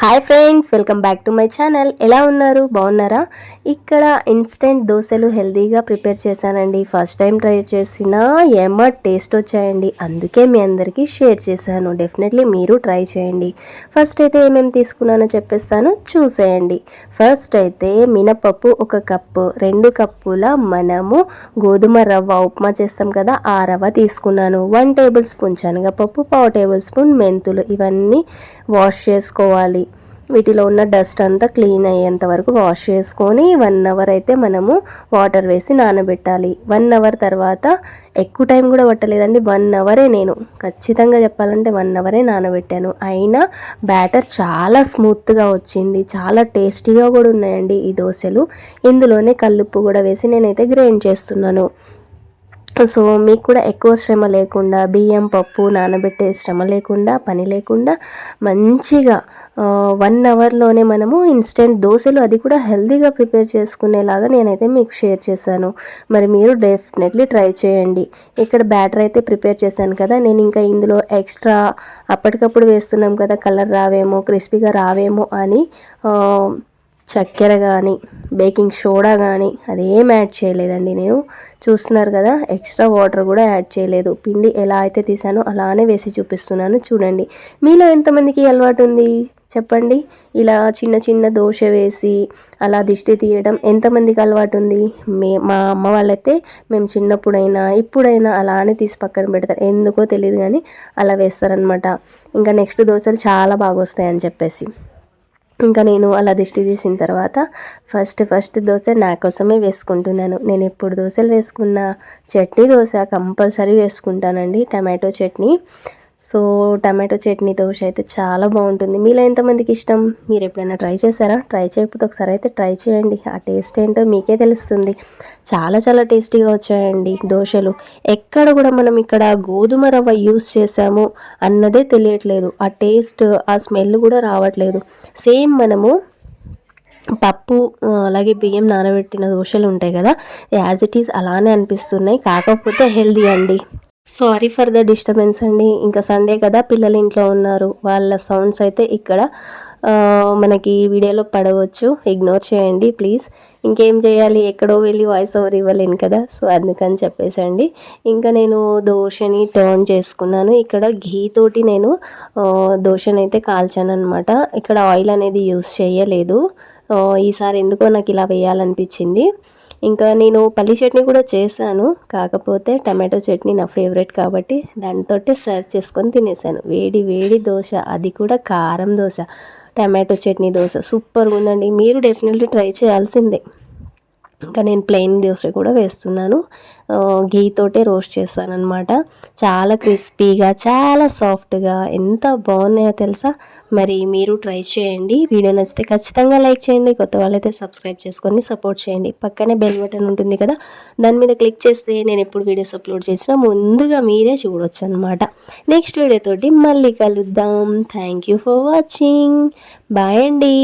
Hi friends welcome back to my channel. ఎలా ఉన్నారు? బాగున్నారా? ఇక్కడ ఇన్స్టెంట్ దోశలు హెల్తీగా ప్రిపేర్ చేశానండి. ఫస్ట్ టైం ట్రై చేసిన ఏమ టేస్ట్ వచ్చాయండి. అందుకే మీ అందరికీ షేర్ చేశాను. డెఫినెట్లీ మీరు ట్రై చేయండి. ఫస్ట్ అయితే ఏమేమి తీసుకున్నానో చెప్పేస్తాను. చూసేయండి. ఫస్ట్ అయితే మినపప్పు ఒక కప్పు రెండు కప్పుల మనము గోధుమ రవ్వ ఉప్మా చేస్తాం కదా ఆ రవ్వ తీసుకున్నాను. వన్ టేబుల్ స్పూన్ శనగపప్పు పావు టేబుల్ స్పూన్ మెంతులు ఇవన్నీ వాష్ చేసుకోవాలి. వీటిలో ఉన్న డస్ట్ అంతా క్లీన్ అయ్యేంత వరకు వాష్ చేసుకొని వన్ అవర్ అయితే మనము వాటర్ వేసి నానబెట్టాలి. వన్ అవర్ తర్వాత ఎక్కువ టైం కూడా పట్టలేదండి. వన్ అవరే నేను ఖచ్చితంగా చెప్పాలంటే వన్ అవరే నానబెట్టాను. అయినా బ్యాటర్ చాలా స్మూత్గా వచ్చింది. చాలా టేస్టీగా కూడా ఉన్నాయండి ఈ దోశలు. ఇందులోనే కల్లుప్పు కూడా వేసి నేనైతే గ్రైండ్ చేస్తున్నాను. సో మీకు కూడా ఎక్కువ శ్రమ లేకుండా బియ్యం పప్పు నానబెట్టే శ్రమ లేకుండా పని లేకుండా మంచిగా వన్ అవర్లోనే మనము ఇన్స్టెంట్ దోశలు అది కూడా హెల్తీగా ప్రిపేర్ చేసుకునేలాగా నేనైతే మీకు షేర్ చేశాను. మరి మీరు డెఫినెట్లీ ట్రై చేయండి. ఇక్కడ బ్యాటర్ అయితే ప్రిపేర్ చేశాను కదా నేను ఇంకా ఇందులో ఎక్స్ట్రా అప్పటికప్పుడు వేస్తున్నాం కదా కలర్ రావేమో క్రిస్పీగా రావేమో అని చక్కెర కానీ బేకింగ్ సోడా కానీ అదేం యాడ్ చేయలేదండి నేను. చూస్తున్నారు కదా ఎక్స్ట్రా వాటర్ కూడా యాడ్ చేయలేదు. పిండి ఎలా అయితే తీసానో అలానే వేసి చూపిస్తున్నాను. చూడండి. మీలో ఎంతమందికి అలవాటు ఉంది? చెప్పండి. ఇలా చిన్న చిన్న దోశ వేసి అలా దిష్టి తీయడం ఎంతమందికి అలవాటు ఉంది? మే మా అమ్మ వాళ్ళైతే మేము చిన్నప్పుడైనా ఇప్పుడైనా అలానే తీసి పక్కన పెడతారు. ఎందుకో తెలియదు కానీ అలా వేస్తారనమాట ఇంకా నెక్స్ట్ దోశలు చాలా బాగా వస్తాయని చెప్పేసి. ఇంకా నేను అలా దిష్టి తీసిన తర్వాత ఫస్ట్ ఫస్ట్ దోశ నా కోసమే వేసుకుంటున్నాను. నేను ఎప్పుడు దోశలు వేసుకున్న chutney dosa compulsory వేసుకుంటానండి tomato chutney. So tomato chutney dosa అయితే చాలా బాగుంటుంది. మీలో ఎంతమందికి ఇష్టం? మీరు ఎప్పుడైనా ట్రై చేశారా? ట్రై చేయకపోతే ఒకసారి అయితే ట్రై చేయండి. ఆ టేస్ట్ ఏంటో మీకే తెలుస్తుంది. చాలా చాలా టేస్టీగా వచ్చాయండి దోశలు. ఎక్కడ కూడా మనం ఇక్కడ గోధుమ రవ్వ యూస్ చేసాము అన్నదే తెలియట్లేదు. ఆ టేస్ట్ ఆ స్మెల్ కూడా రావట్లేదు. సేమ్ మనము పప్పు అలాగే బియ్యం నానబెట్టిన దోశలు ఉంటాయి కదా యాజ్ ఇట్ ఈస్ అలానే అనిపిస్తున్నాయి. కాకపోతే హెల్దీ అండి. సారీ ఫర్ ద డిస్టర్బెన్స్ అండి. ఇంకా సండే కదా పిల్లలు ఇంట్లో ఉన్నారు. వాళ్ళ సౌండ్స్ అయితే ఇక్కడ మనకి వీడియోలో పడవచ్చు. ఇగ్నోర్ చేయండి ప్లీజ్ ఇంకేం చేయాలి? ఎక్కడో వెళ్ళి వాయిస్ ఓవర్ ఇవ్వలేను కదా. సో అందుకని చెప్పేసండి. ఇంకా నేను దోశని టర్న్ చేసుకున్నాను. ఇక్కడ ఘీ తోటి నేను దోశని అయితే కాల్చాను అనమాట ఇక్కడ ఆయిల్ అనేది యూస్ చేయలేదు. ఈసారి ఎందుకో నాకు ఇలా వేయాలనిపించింది. ఇంకా నేను పల్లి చట్నీ కూడా చేశాను. కాకపోతే టమాటో చట్నీ నా ఫేవరెట్ కాబట్టి దానితో సర్వ్ చేసుకొని తినేసాను. వేడి వేడి దోశ అది కూడా కారం దోశ టమాటో చట్నీ దోశ. సూపర్గా ఉందండి. మీరు డెఫినెట్లీ ట్రై చేయాల్సిందే. ఇంకా నేను ప్లెయిన్ దోశ కూడా వేస్తున్నాను. గీతోటే రోస్ట్ చేస్తాను అనమాట చాలా క్రిస్పీగా చాలా సాఫ్ట్గా ఎంత బాగున్నాయో తెలుసా? మరి మీరు ట్రై చేయండి. వీడియో నచ్చితే ఖచ్చితంగా లైక్ చేయండి. కొత్త వాళ్ళైతే సబ్స్క్రైబ్ చేసుకొని సపోర్ట్ చేయండి. పక్కనే బెల్ బటన్ ఉంటుంది కదా దాని మీద క్లిక్ చేస్తే నేను ఎప్పుడు వీడియోస్ అప్లోడ్ చేసినా ముందుగా మీరే చూడొచ్చు అనమాట నెక్స్ట్ వీడియోతోటి మళ్ళీ కలుద్దాం. Thank you for watching bye అండి.